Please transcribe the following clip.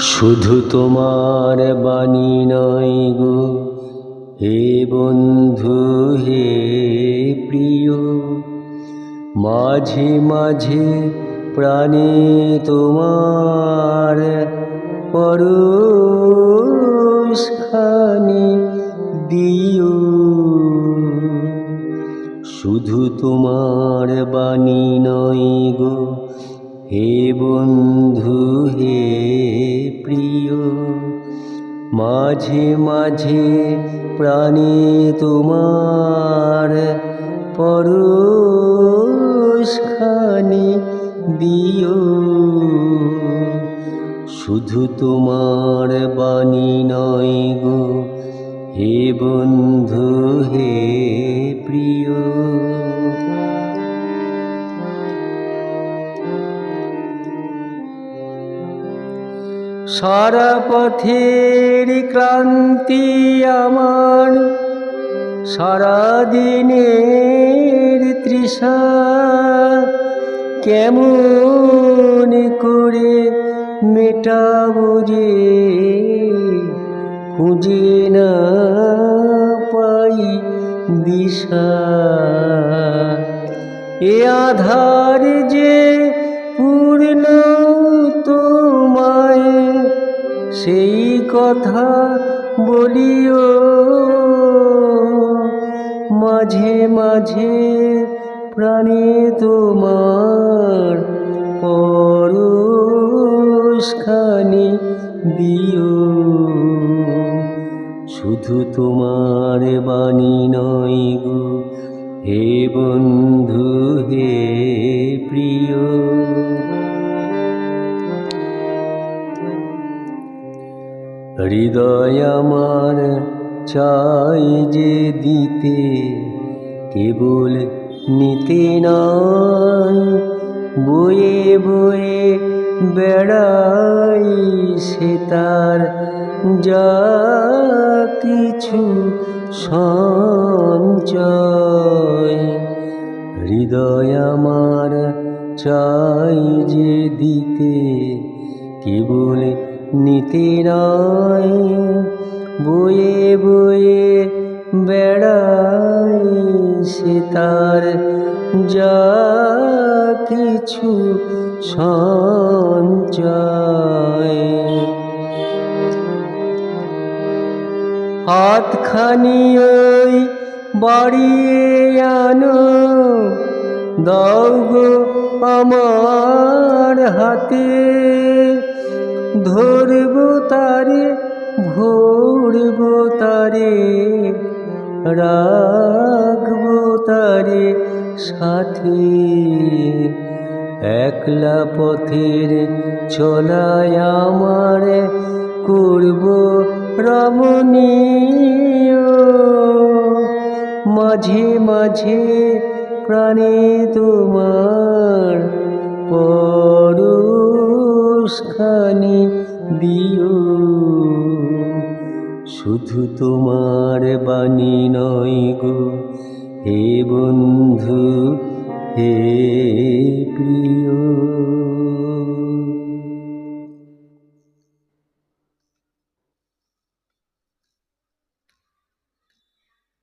শুধু তোমার বাণী নয় গো। হে বন্ধু হে প্রিয় মাঝে মাঝে প্রাণে তোমার পরশখানি শুধু তোমার বাণী নয় গো। হে বন্ধু, হে প্রিয়, মাঝে মাঝে প্রাণে তোমার পরশখানি দিও। শুধু তোমার বাণী নয় গো। হে বন্ধু, হে প্রিয় সারা পথের ক্লান্তি আমার সারা দিনের তৃষা। কেমন করে মেটাবো যে খুঁজে না পাই দিশা। এ আধার যে সেই কথা বলিও। মাঝে মাঝে প্রাণে তোমার পরশখানি দিও। শুধু তোমার বাণী নয় গো, হে বন্ধু, হে হৃদয় আমার চাই যে দিতে কেবল নিতে নয় বয়ে বয়ে বেড়াই সে তার যা কিছু সঞ্চয়। হৃদয় আমার চাই যে দিতে কেবল নিতে নয় বয়ে বয়ে বেড়াই সে তার যা কিছু সঞ্চয়। হাতখানি ওই বাড়িয়ে আনো, দাও গো আমার হাতে। রাখব তারে সাথে। একলা পথের চলায় আমার করব রমণীয় মাঝে মাঝে প্রাণে তোমার পরশখানি দিও। শুধু তোমার বাণী নয় গো। হে বন্ধু হে প্রিয়।